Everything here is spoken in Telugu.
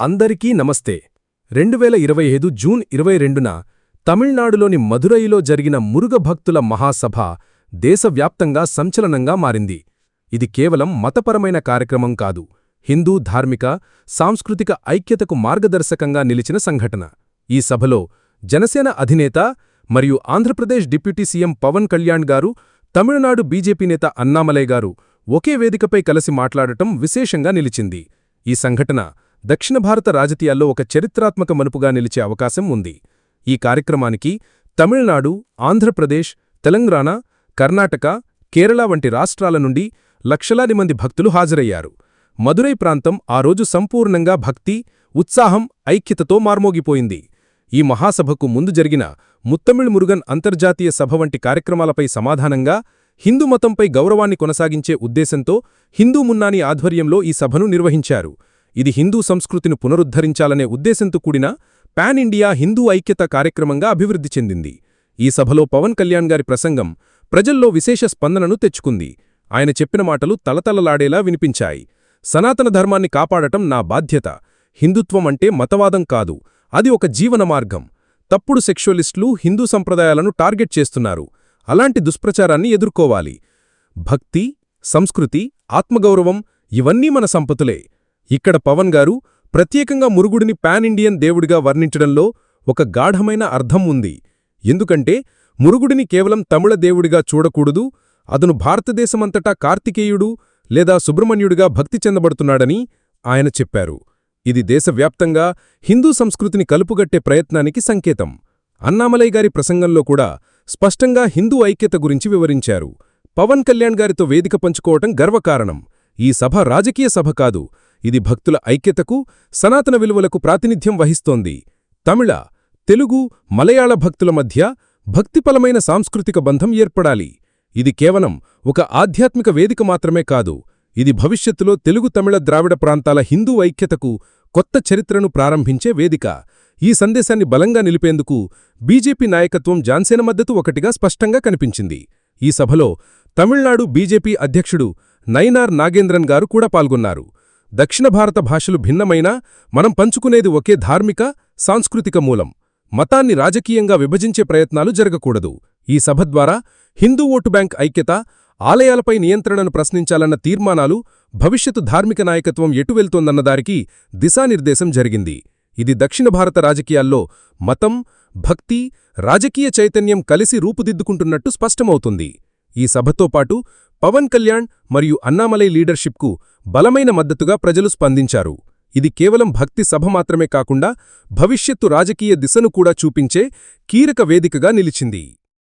అందరికీ నమస్తే. రెండువేల ఇరవై ఐదు జూన్ ఇరవై రెండున తమిళనాడులోని మధురైలో జరిగిన మురుగ భక్తుల మహాసభ దేశవ్యాప్తంగా సంచలనంగా మారింది. ఇది కేవలం మతపరమైన కార్యక్రమం కాదు హిందూ ధార్మిక సాంస్కృతిక ఐక్యతకు మార్గదర్శకంగా నిలిచిన సంఘటన. ఈ సభలో జనసేన అధినేత మరియు ఆంధ్రప్రదేశ్ డిప్యూటీ సీఎం పవన్ కళ్యాణ్ గారు తమిళనాడు బీజేపీ నేత అన్నామలై గారు ఒకే వేదికపై కలిసి మాట్లాడటం విశేషంగా నిలిచింది. ఈ సంఘటన దక్షిణ భారత రాజకీయాల్లో ఒక చరిత్రాత్మక మలుపుగా నిలిచే అవకాశం ఉంది. ఈ కార్యక్రమానికి తమిళనాడు ఆంధ్రప్రదేశ్ తెలంగాణ కర్ణాటక కేరళ వంటి రాష్ట్రాల నుండి లక్షలాది మంది భక్తులు హాజరయ్యారు. మదురై ప్రాంతం ఆ రోజు సంపూర్ణంగా భక్తి ఉత్సాహం ఐక్యతతో మార్మోగిపోయింది. ఈ మహాసభకు ముందు జరిగిన ముత్తమిళ్ మురుగన్ అంతర్జాతీయ సభ వంటి కార్యక్రమాలపై సమాధానంగా హిందూ మతంపై గౌరవాన్ని కొనసాగించే ఉద్దేశంతో హిందూ మున్నాని ఆధ్వర్యంలో ఈ సభను నిర్వహించారు. ఇది హిందూ సంస్కృతిని పునరుద్ధరించాలనే ఉద్దేశంతో కూడిన పాన్ ఇండియా హిందూ ఐక్యత కార్యక్రమంగా అభివృద్ధి చెందింది. ఈ సభలో పవన్ కళ్యాణ్ గారి ప్రసంగం ప్రజల్లో విశేష స్పందనను తెచ్చుకుంది. ఆయన చెప్పిన మాటలు తలతలలాడేలా వినిపించాయి. సనాతన ధర్మాన్ని కాపాడటం నా బాధ్యత. హిందుత్వం అంటే మతవాదం కాదు. అది ఒక జీవన మార్గం. తప్పుడు సెక్షువలిస్టులు హిందూ సంప్రదాయాలను టార్గెట్ చేస్తున్నారు. అలాంటి దుష్ప్రచారాన్ని ఎదుర్కోవాలి. భక్తి సంస్కృతి ఆత్మగౌరవం ఇవన్నీ మన సంపతులే. ఇక్కడ పవన్ గారు ప్రత్యేకంగా మురుగుడిని పాన్ ఇండియన్ దేవుడిగా వర్ణించడంలో ఒక గాఢమైన అర్థం ఉంది. ఎందుకంటే మురుగుడిని కేవలం తమిళ దేవుడిగా చూడకూడదు అతను భారతదేశమంతటా కార్తికేయుడు లేదా సుబ్రహ్మణ్యుడిగా భక్తి చెందబడుతున్నాడని ఆయన చెప్పారు. ఇది దేశవ్యాప్తంగా హిందూ సంస్కృతిని కలుపుగట్టే ప్రయత్నానికి సంకేతం. అన్నామలై గారి ప్రసంగంలో కూడా స్పష్టంగా హిందూ ఐక్యత గురించి వివరించారు. పవన్ కళ్యాణ్ గారితో వేదిక పంచుకోవటం గర్వకారణం. ఈ సభ రాజకీయ సభ కాదు. ఇది భక్తుల ఐక్యతకు సనాతన విలువలకు ప్రాతినిధ్యం వహిస్తోంది. తమిళ తెలుగు మలయాళ భక్తుల మధ్య భక్తిపలమైన సాంస్కృతిక బంధం ఏర్పడాలి. ఇది కేవలం ఒక ఆధ్యాత్మిక వేదిక మాత్రమే కాదు. ఇది భవిష్యత్తులో తెలుగు తమిళ ద్రావిడ ప్రాంతాల హిందూ ఐక్యతకు కొత్త చరిత్రను ప్రారంభించే వేదిక. ఈ సందేశాన్ని బలంగా నిలిపేందుకు బీజేపీ నాయకత్వం జాన్సేన మద్దతు ఒకటిగా స్పష్టంగా కనిపించింది. ఈ సభలో తమిళనాడు బీజేపీ అధ్యక్షుడు నైనార్ నాగేంద్రన్ గారు కూడా పాల్గొన్నారు. దక్షిణ భారత భాషలు భిన్నమైనా మనం పంచుకునేది ఒకే ధార్మిక సాంస్కృతిక మూలం. మతాన్ని రాజకీయంగా విభజించే ప్రయత్నాలు జరగకూడదు. ఈ సభ ద్వారా హిందూ ఓటు బ్యాంక్ ఐక్యత ఆలయాలపై నియంత్రణను ప్రశ్నించాలన్న తీర్మానాలు భవిష్యత్తు ధార్మిక నాయకత్వం ఎటు వెళ్తోందన్నదానికి దిశానిర్దేశం జరిగింది. ఇది దక్షిణ భారత రాజకీయాల్లో మతం భక్తి రాజకీయ చైతన్యం కలిసి రూపుదిద్దుకుంటున్నట్టు స్పష్టమవుతుంది. ఈ సభతో పాటు పవన్ కళ్యాణ్ మరియు అన్నామలై లీడర్షిప్కు బలమైన మద్దతుగా ప్రజలు స్పందించారు. ఇది కేవలం భక్తి సభ మాత్రమే కాకుండా భవిష్యత్తు రాజకీయ దిశను కూడా చూపించే కీలక వేదికగా నిలిచింది.